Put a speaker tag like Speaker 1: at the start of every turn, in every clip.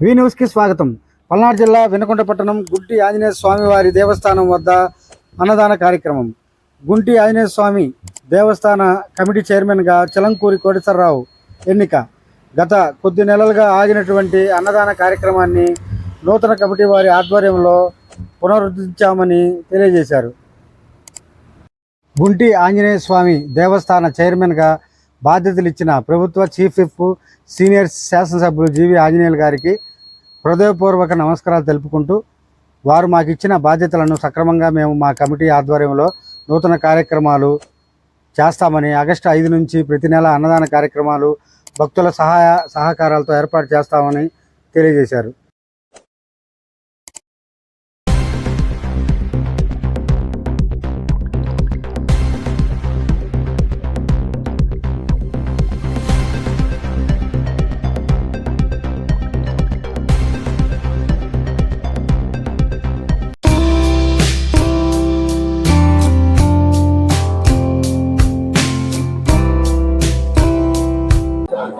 Speaker 1: వి న్యూస్కి స్వాగతం. పల్నాడు జిల్లా వినకొండ పట్టణం గుంటి ఆంజనేయ స్వామి వారి దేవస్థానం వద్ద అన్నదాన కార్యక్రమం. గుంటి ఆంజనేయ స్వామి దేవస్థాన కమిటీ చైర్మన్గా చలంకూరి కోటేశ్వరరావు ఎన్నిక. గత కొద్ది నెలలుగా ఆగినటువంటి అన్నదాన కార్యక్రమాన్ని నూతన కమిటీ వారి ఆధ్వర్యంలో పునరుద్ధరించామని తెలియజేశారు. గుంటి ఆంజనేయ స్వామి దేవస్థాన చైర్మన్గా బాధ్యతలు ఇచ్చిన ప్రభుత్వ చీఫ్ విప్ సీనియర్ శాసనసభ్యులు జీవి ఆంజనేయులు గారికి హృదయపూర్వక నమస్కారాలు తెలుపుకుంటూ వారు మాకు ఇచ్చిన బాధ్యతలను సక్రమంగా మేము మా కమిటీ ఆధ్వర్యంలో నూతన కార్యక్రమాలు చేస్తామని ఆగస్టు ఐదు నుంచి ప్రతి నెల అన్నదాన కార్యక్రమాలు భక్తుల సహాయ సహకారాలతో ఏర్పాటు చేస్తామని తెలియజేశారు.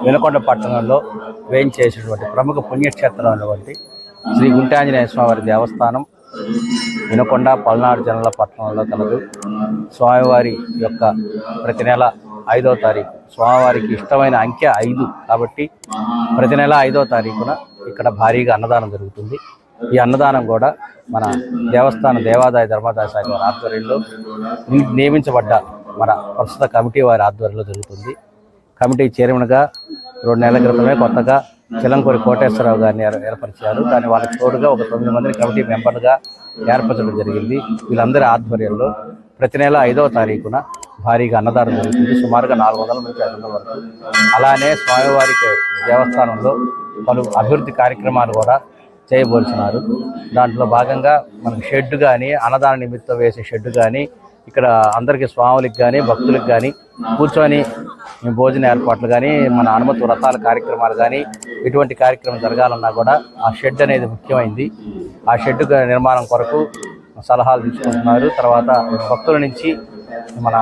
Speaker 2: వెలకొండ పట్టణంలో వేయించేసినటువంటి ప్రముఖ పుణ్యక్షేత్రమైనటువంటి శ్రీ గుంటాంజనేయ స్వామివారి దేవస్థానం. వినకొండ పల్నాడు జనల పట్టణంలో కలదు. స్వామివారి యొక్క ప్రతి నెల ఐదో తారీఖు స్వామివారికి ఇష్టమైన అంకె ఐదు కాబట్టి ప్రతి నెల ఐదో తారీఖున ఇక్కడ భారీగా అన్నదానం జరుగుతుంది. ఈ అన్నదానం కూడా మన దేవస్థాన దేవాదాయ ధర్మాదాయ శాఖ వారి ఆధ్వర్యంలో నియమించబడ్డ మన ప్రస్తుత కమిటీ వారి ఆధ్వర్యంలో జరుగుతుంది. కమిటీ చైర్మన్గా రెండు నెలల క్రితమే కొత్తగా చిలంకూరి కోటేశ్వరరావు గారిని ఏర్పరిచారు. దాని వాళ్ళకి తోడుగా ఒక తొమ్మిది మందిని కమిటీ మెంబర్గా ఏర్పరచడం జరిగింది. వీళ్ళందరి ఆధ్వర్యంలో ప్రతి నెల ఐదవ తారీఖున భారీగా అన్నదానం జరుగుతుంది. సుమారుగా నాలుగు వందల నుంచి ఐదు వందల వరకు. అలానే స్వామివారికి దేవస్థానంలో పలు అభివృద్ధి కార్యక్రమాలు కూడా చేయబోతున్నారు. దాంట్లో భాగంగా మనకు షెడ్ కానీ అన్నదాన నిమిత్తం వేసే షెడ్ కానీ ఇక్కడ అందరికీ స్వాములకి కానీ భక్తులకు కానీ కూర్చొని భోజన ఏర్పాట్లు కానీ మన అనుమతి వ్రతాల కార్యక్రమాలు కానీ ఇటువంటి కార్యక్రమం జరగాలన్నా కూడా ఆ షెడ్ అనేది ముఖ్యమైంది. ఆ షెడ్ నిర్మాణం కొరకు సలహాలు తీసుకుంటున్నారు. తర్వాత భక్తుల నుంచి మన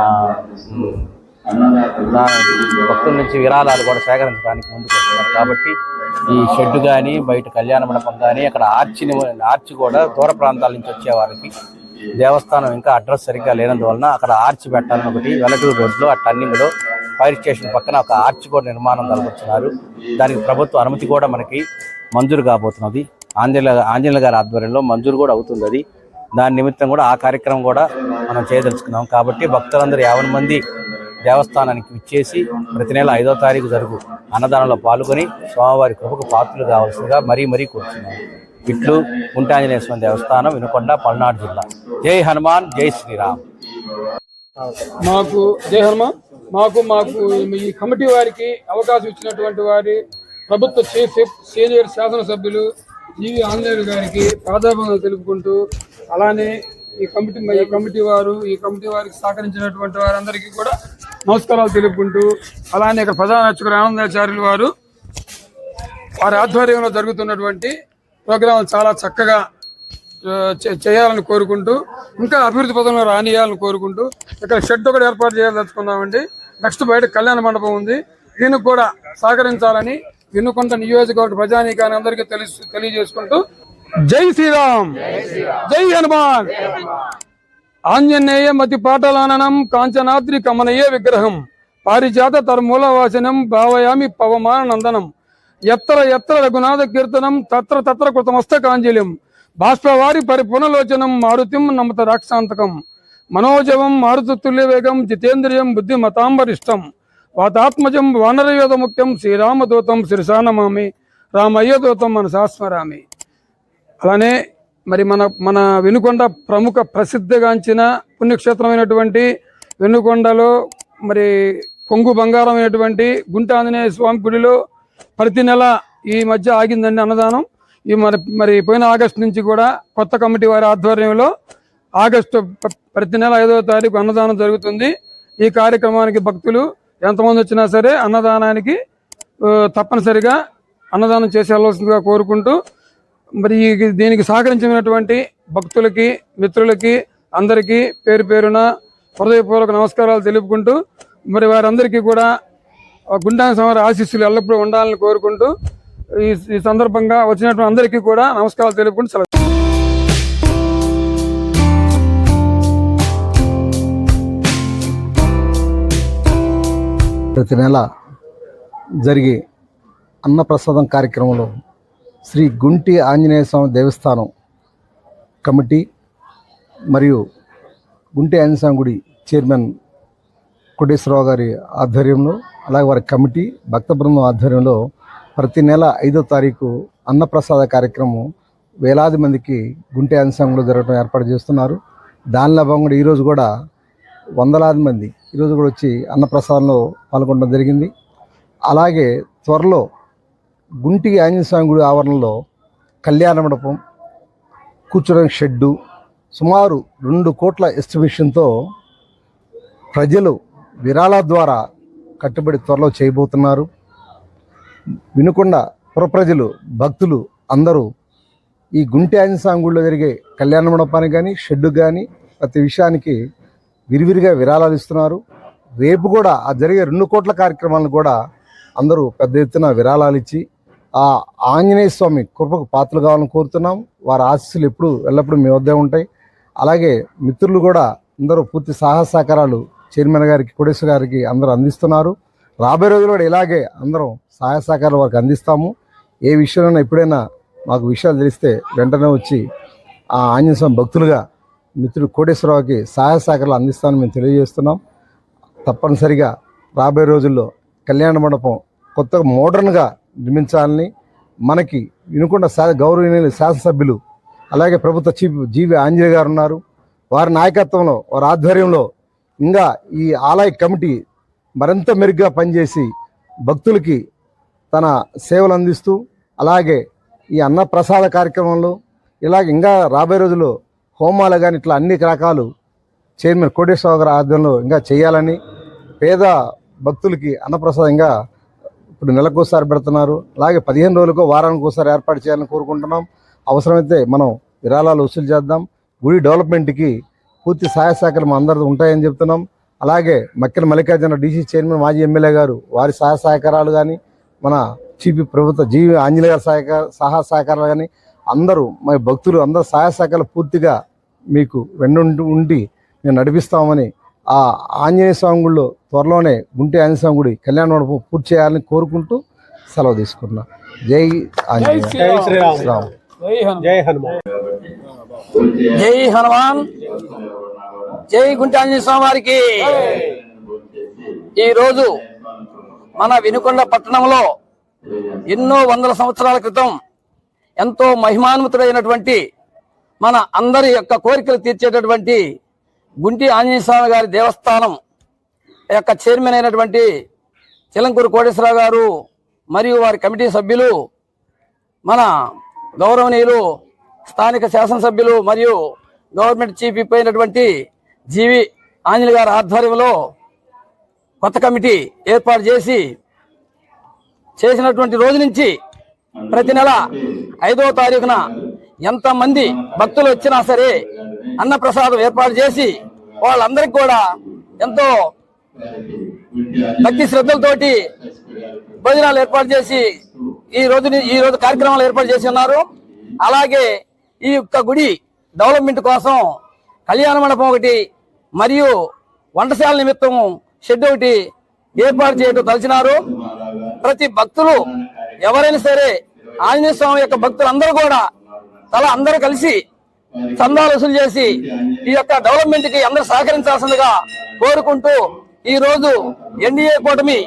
Speaker 2: భక్తుల నుంచి విరాళాలు కూడా సేకరించడానికి ముందుకు వస్తున్నారు. కాబట్టి ఈ షెడ్ కానీ బయట కళ్యాణ మండపం కానీ అక్కడ ఆర్చిని ఆర్చి కూడా దూర ప్రాంతాల నుంచి వచ్చే వారికి దేవస్థానం ఇంకా అడ్రస్ సరిగ్గా లేనందువలన అక్కడ ఆర్చ్ పెట్టాలని ఒకటి వెలటూరు రోడ్లో ఆ టర్నింగ్లో ఫైర్ స్టేషన్ పక్కన ఒక ఆర్చ్ కూడా నిర్మాణం జరుగుతున్నారు దానికి ప్రభుత్వ అనుమతి కూడా మనకి మంజూరు కాబోతున్నది. ఆంజనేయ ఆంజనేయుల గారి ఆధ్వర్యంలో మంజూరు కూడా అవుతుంది అది దాని నిమిత్తం కూడా ఆ కార్యక్రమం కూడా మనం చేయదలుచుకున్నాం. కాబట్టి భక్తులందరూ యావై మంది దేవస్థానానికి విచ్చేసి ప్రతి నెల ఐదో తారీఖు జరుగు అన్నదానంలో పాల్గొని స్వామివారి కృపకు పాత్రలు కావాల్సిందిగా మరీ మరీ కోరుతున్నాను ఇట్లు ఉంటాంజనేయ స్వామి దేవస్థానం వినుకొండ పల్నాడు జిల్లా. జై హనుమాన్ జై శ్రీరామ్.
Speaker 3: మాకు జై హనుమాన్ మాకు మాకు ఈ కమిటీ వారికి అవకాశం ఇచ్చినటువంటి వారి ప్రభుత్వ సీనియర్ శాసనసభ్యులు జీవి ఆంజనేయులు గారికి ప్రాధాన్యత తెలుపుకుంటూ అలానే ఈ కమిటీ ఈ కమిటీ వారు ఈ కమిటీ వారికి సహకరించినటువంటి వారందరికీ కూడా నమస్కారాలు తెలుపుకుంటూ అలానే ఇక్కడ ప్రధాన అర్చకులు ఆనందాచార్యులు వారు వారి ఆధ్వర్యంలో జరుగుతున్నటువంటి ప్రోగ్రాం చాలా చక్కగా చేయాలని కోరుకుంటూ ఇంకా అభివృద్ధి పదంలో రానియాలని కోరుకుంటూ ఇక్కడ షెడ్ ఒకటి ఏర్పాటు చేయాలనుకున్నామండి నెక్స్ట్ బయట కళ్యాణ మండపం ఉంది. దీనికి కూడా సహకరించాలని వినుకొండ నియోజకవర్గ ప్రజానీకాన్ని అందరికీ తెలుసు తెలియజేసుకుంటూ జై శ్రీరామ్! జై హనుమాన్! ఆంజనేయ మతి పాటలాననం కాంచనాద్రి కమనయ్య విగ్రహం పారిజాత తర్మూలవాసనం భావయామి పవమాన నందనం. ఎత్తర ఎత్తర రఘునాథ కీర్తనం తత్ర తత్ర కృతమస్తకాంజలిం బాష్పవారి పరిపునలోచనం మారుతిం నమత రాక్షాంతకం మనోజవం మారుతుల్య వేగం జితేంద్రియం బుద్ధిమతాంబరిష్టం వాతాత్మజం వానరయోధ ముఖ్యం శ్రీరామదూతం శిరసానమామి రామయ్యదూతం మన మనసాస్మరామి అలానే మరి మన మన వెనుకొండ ప్రముఖ ప్రసిద్ధిగాంచిన పుణ్యక్షేత్రమైనటువంటి వెనుకొండలో మరి కొంగు బంగారమైనటువంటి గుంట ఆంజనేయ స్వామి గుడిలో ప్రతి నెల ఈ మధ్య ఆగిందండి అన్నదానం. ఈ మరి మరి పోయిన ఆగస్టు నుంచి కూడా కొత్త కమిటీ వారి ఆధ్వర్యంలో ఆగస్టు ప్రతి నెల ఐదవ తారీఖు అన్నదానం జరుగుతుంది. ఈ కార్యక్రమానికి భక్తులు ఎంతమంది వచ్చినా సరే అన్నదానానికి తప్పనిసరిగా అన్నదానం చేసి వెళ్ళవలసిందిగా కోరుకుంటూ మరి ఈ- దీనికి సహకరించినటువంటి భక్తులకి మిత్రులకి అందరికీ పేరు పేరున హృదయపూర్వక నమస్కారాలు తెలుపుకుంటూ మరి వారందరికీ కూడా ఆ గుండా స్వామి ఆశీస్సులు ఎల్లప్పుడూ ఉండాలని కోరుకుంటూ ఈ ఈ సందర్భంగా వచ్చినటువంటి అందరికీ కూడా నమస్కారాలు తెలుపుకుంటూ సెలవు.
Speaker 4: ప్రతి నెల జరిగే అన్నప్రసాదం కార్యక్రమంలో శ్రీ గుంటి ఆంజనేయ స్వామి దేవస్థానం కమిటీ మరియు గుంటి ఆంజనేయ స్వామి గుడి చైర్మన్ కోటేశ్వరరావు గారి ఆధ్వర్యంలో అలాగే వారి కమిటీ భక్త బృందం ఆధ్వర్యంలో ప్రతి నెల ఐదో తారీఖు అన్నప్రసాద కార్యక్రమం వేలాది మందికి గుంటి అంశంలో జరగడం ఏర్పాటు చేస్తున్నారు. దానిలో భాగంగా ఈరోజు కూడా వందలాది మంది ఈరోజు కూడా వచ్చి అన్నప్రసాదంలో పాల్గొనడం జరిగింది. అలాగే త్వరలో గుంటి ఆంజనేయస్వామి గుడి ఆవరణలో కళ్యాణ మండపం కూర్చోడానికి షెడ్డు సుమారు రెండు కోట్ల ఎస్టిమేషన్తో ప్రజలు విరాళాల ద్వారా కట్టుబడి త్వరలో చేయబోతున్నారు. వినుకొండ పురప్రజలు భక్తులు అందరూ ఈ గుంటి ఆంజనేయ గుడిలో జరిగే కళ్యాణ మండపానికి కానీ షెడ్డు కానీ ప్రతి విషయానికి విరివిరిగా విరాళాలు ఇస్తున్నారు. రేపు కూడా ఆ జరిగే రెండు కోట్ల కార్యక్రమాలను కూడా అందరూ పెద్ద ఎత్తున విరాళాలు ఇచ్చి ఆ ఆంజనేయ స్వామి కృపకు పాత్రలు కావాలని కోరుతున్నాం. వారి ఆశీస్సులు ఎప్పుడు ఎల్లప్పుడూ మీ వద్దే ఉంటాయి. అలాగే మిత్రులు కూడా అందరూ పూర్తి సహాయ సహకారాలు చైర్మన్ గారికి కోటేశ్వర గారికి అందరూ అందిస్తున్నారు. రాబోయే రోజులు కూడా ఇలాగే అందరం సహాయ సహకారాలు వారికి అందిస్తాము. ఏ విషయంలో ఎప్పుడైనా మాకు విషయాలు తెలిస్తే వెంటనే వచ్చి ఆ ఆంజనేయస్వామి భక్తులుగా మిత్రుడు కోటేశ్వరరావుకి సహాయ సహకారాలు అందిస్తానని మేము తెలియజేస్తున్నాం. తప్పనిసరిగా రాబోయే రోజుల్లో కళ్యాణ మండపం కొత్తగా మోడర్న్గా నిర్మించాలని మనకి వినుకొండ శా గౌరవనీయులు శాసనసభ్యులు అలాగే ప్రభుత్వ చీఫ్ జీవి ఆంజనేయ గారు ఉన్నారు. వారి నాయకత్వంలో వారి ఆధ్వర్యంలో ఇంకా ఈ ఆలయ కమిటీ మరింత మెరుగ్గా పనిచేసి భక్తులకి తన సేవలు అందిస్తూ అలాగే ఈ అన్నప్రసాద కార్యక్రమంలో ఇలాగ ఇంకా రాబోయే రోజుల్లో హోమాలు కానీ ఇట్లా అన్ని రకాలు చైర్మన్ కోటేశ్వర గారి ఆధ్వర్యంలో ఇంకా చేయాలని పేద భక్తులకి అన్నప్రసాదంగా ఇప్పుడు నెలకోసారి పెడుతున్నారు. అలాగే పదిహేను రోజులకు వారానికి ఒకసారి ఏర్పాటు చేయాలని కోరుకుంటున్నాం. అవసరమైతే మనం విరాళాలు వసూలు చేద్దాం. గుడి డెవలప్మెంట్కి పూర్తి సహాయ సహకారం అందరితో ఉంటాయని చెప్తున్నాం. అలాగే మక్కిన మల్లికార్జున డీసీ చైర్మన్ మాజీ ఎమ్మెల్యే గారు వారి సహాయ సహకారాలు కానీ మన చీఫ్ ప్రభుత్వ జీవి ఆంజనేయ గారి సహకార సహాయ సహకారాలు కానీ అందరూ మా భక్తులు అందరూ సహాయ సహకారాలు పూర్తిగా మీకు వెన్నుండి ఉండి మేము నడిపిస్తామని ఆ ఆంజనేయ స్వామి గుడిలో త్వరలోనే గుంటి ఆంజనేయ స్వామి గుడి కళ్యాణ మండపం పూర్తి చేయాలని కోరుకుంటూ సెలవు తీసుకున్నా జై ఆంజనేయ.
Speaker 3: శ్రీరామ్. జై హనుమాన్.
Speaker 5: జై హనుమాన్. జై గుంటాంజనేయ స్వామి వారికి ఈ రోజు మన వినుకొండ పట్టణంలో ఎన్నో వందల సంవత్సరాల క్రితం ఎంతో మహిమాన్వితుడైనటువంటి మన అందరి యొక్క కోరికలు తీర్చేటటువంటి గుంటి ఆంజనేయ స్వామి గారి దేవస్థానం యొక్క చైర్మన్ అయినటువంటి చిలంకూరు కోటేశ్వరరావు గారు మరియు వారి కమిటీ సభ్యులు మన గౌరవనీయులు స్థానిక శాసనసభ్యులు మరియు గవర్నమెంట్ చీఫ్ అయినటువంటి జీవి ఆంజలి గారి ఆధ్వర్యంలో కొత్త కమిటీ ఏర్పాటు చేసి చేసినటువంటి రోజు నుంచి ప్రతి నెల ఐదో తారీఖున ఎంతమంది భక్తులు వచ్చినా సరే అన్నప్రసాదం ఏర్పాటు చేసి వాళ్ళందరికీ కూడా ఎంతో భక్తి శ్రద్ధలతోటి భోజనాలు ఏర్పాటు చేసి ఈ రోజు ఈ రోజు కార్యక్రమాలు ఏర్పాటు చేసి ఉన్నారు. అలాగే ఈ యొక్క గుడి డెవలప్మెంట్ కోసం కళ్యాణ మండపం ఒకటి మరియు వంటశాల నిమిత్తం షెడ్ ఒకటి ఏర్పాటు చేయడం తలచినారు. ప్రతి భక్తులు ఎవరైనా సరే ఆంజనేయ స్వామి యొక్క భక్తులు అందరూ కూడా తల అందరూ కలిసి చందాలు వసూలు చేసి ఈ యొక్క డెవలప్మెంట్కి అందరూ సహకరించాల్సిందిగా కోరుకుంటూ ఈ రోజు ఎన్డీఏ కూటమి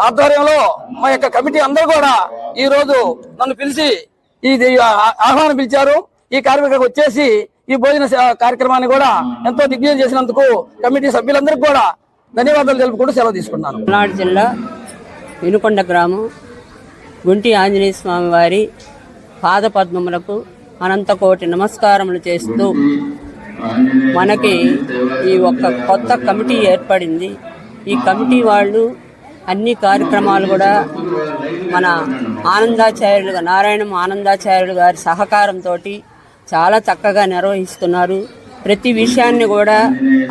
Speaker 5: ఆధ్వర్యంలో మా యొక్క కమిటీ అందరూ కూడా ఈ రోజు నన్ను పిలిచి ఇది ఆ- ఆహ్వానం పిలిచారు. ఈ కార్మికులకు వచ్చేసి ఈ భోజన కార్యక్రమాన్ని కూడా ఎంతో దిగ్విజయం చేసినందుకు కమిటీ సభ్యులందరికీ కూడా ధన్యవాదాలు తెలుపుకుంటూ సెలవు తీసుకున్నాను.
Speaker 6: పల్నాడు జిల్లా వినుకొండ గ్రామం గుంటి ఆంజనేయ స్వామి వారి పాదపద్మములకు అనంతకోటి నమస్కారములు చేస్తూ మనకి ఈ ఒక్క కొత్త కమిటీ ఏర్పడింది. ఈ కమిటీ వాళ్ళు అన్ని కార్యక్రమాలు కూడా మన ఆనందాచార్యులు నారాయణం ఆనందాచార్యులు గారి సహకారంతో చాలా చక్కగా నిర్వహిస్తున్నారు. ప్రతి విషయాన్ని కూడా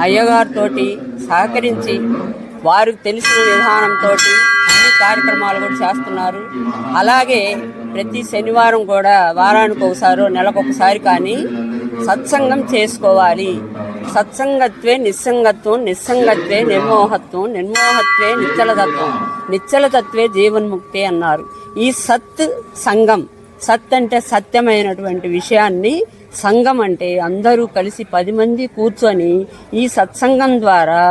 Speaker 6: అయ్యగారితో సహకరించి వారికి తెలిసిన విధానంతో అన్ని కార్యక్రమాలు కూడా చేస్తున్నారు. అలాగే ప్రతి శనివారం కూడా వారానికి ఒకసారి నెలకొకసారి కానీ సత్సంగం చేసుకోవాలి. సత్సంగత్వే నిస్సంగత్వం నిస్సంగత్వే నిర్మోహత్వం నిర్మోహత్వే నిశ్చలతత్వం నిశ్చలతత్వే జీవన్ముక్తి అన్నారు. ఈ సత్ సంఘం సత్ అంటే సత్యమైనటువంటి విషయాన్ని సంఘం అంటే అందరూ కలిసి పది మంది కూర్చొని ఈ సత్సంగం ద్వారా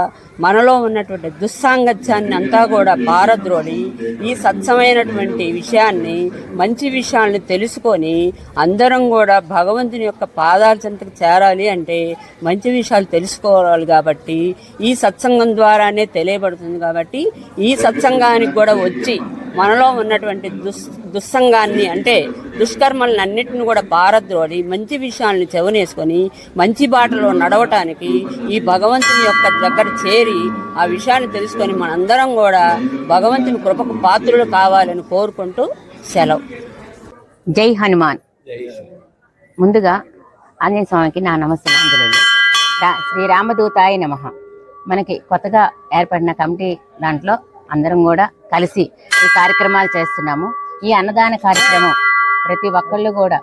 Speaker 6: మనలో ఉన్నటువంటి దుస్సాంగత్యాన్ని అంతా కూడా భారద్రోడి ఈ సత్సమైనటువంటి విషయాన్ని మంచి విషయాల్ని తెలుసుకొని అందరం కూడా భగవంతుని యొక్క పాదార్చనకు చేరాలి అంటే మంచి విషయాలు తెలుసుకోవాలి కాబట్టి ఈ సత్సంగం ద్వారానే తెలియబడుతుంది కాబట్టి ఈ సత్సంగానికి కూడా వచ్చి మనలో ఉన్నటువంటి దుస్ దుస్సంగాన్ని అంటే దుష్కర్మలన్నింటిని కూడా పారద్రోలి మంచి విషయాలను చెవనేసుకొని మంచి బాటలో నడవటానికి ఈ భగవంతుని యొక్క దగ్గర చేరి ఆ విషయాన్ని తెలుసుకొని మనందరం కూడా భగవంతుని కృపకు పాత్రులు కావాలని కోరుకుంటూ సెలవు.
Speaker 7: జై హనుమాన్. ముందుగా ఆంజనేయ స్వామికి నా నమస్కారం రా శ్రీ రామదూతాయ నమ. మనకి కొత్తగా ఏర్పడిన కమిటీ దాంట్లో అందరం కూడా కలిసి ఈ కార్యక్రమాలు చేస్తున్నాము. ఈ అన్నదాన కార్యక్రమం ప్రతి ఒక్కళ్ళు కూడా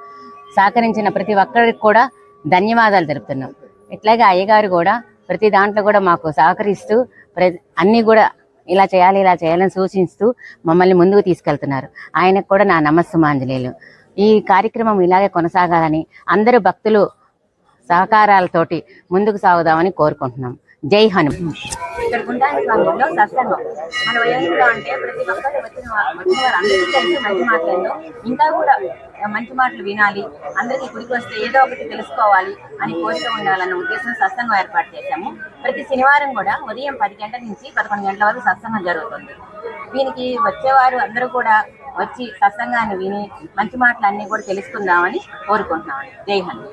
Speaker 7: సహకరించిన ప్రతి ఒక్కరికి కూడా ధన్యవాదాలు తెలుపుతున్నాం. ఇట్లాగే అయ్యగారు కూడా ప్రతి దాంట్లో కూడా మాకు సహకరిస్తూ అన్నీ కూడా ఇలా చేయాలి ఇలా చేయాలని సూచిస్తూ మమ్మల్ని ముందుకు తీసుకెళ్తున్నారు. ఆయనకు కూడా నా నమస్సుమాంజలేలు ఈ కార్యక్రమం ఇలాగే కొనసాగాలని అందరూ భక్తులు సహకారాలతోటి ముందుకు సాగుదామని కోరుకుంటున్నాం. జై హను ఇక్కడ గుండాని స్వామిలో సత్సంగం. మన వయసులో అంటే ప్రతి ఒక్కరు వచ్చిన వచ్చిన వారు అందరికీ తెలిసి మంచి మాటలు ఇంకా కూడా మంచి మాటలు వినాలి. అందరికీ గుడికి వస్తే ఏదో ఒకటి తెలుసుకోవాలి అని కోరిక ఉండాలన్న ఉద్దేశం సత్సంగం ఏర్పాటు చేశాము. ప్రతి శనివారం కూడా ఉదయం పది గంటల నుంచి పదకొండు గంటల వరకు సత్సంగం జరుగుతుంది. దీనికి వచ్చేవారు అందరూ కూడా వచ్చి సత్సంగాన్ని విని మంచి మాటలు అన్ని కూడా తెలుసుకుందామని కోరుకుంటున్నామని జై హన్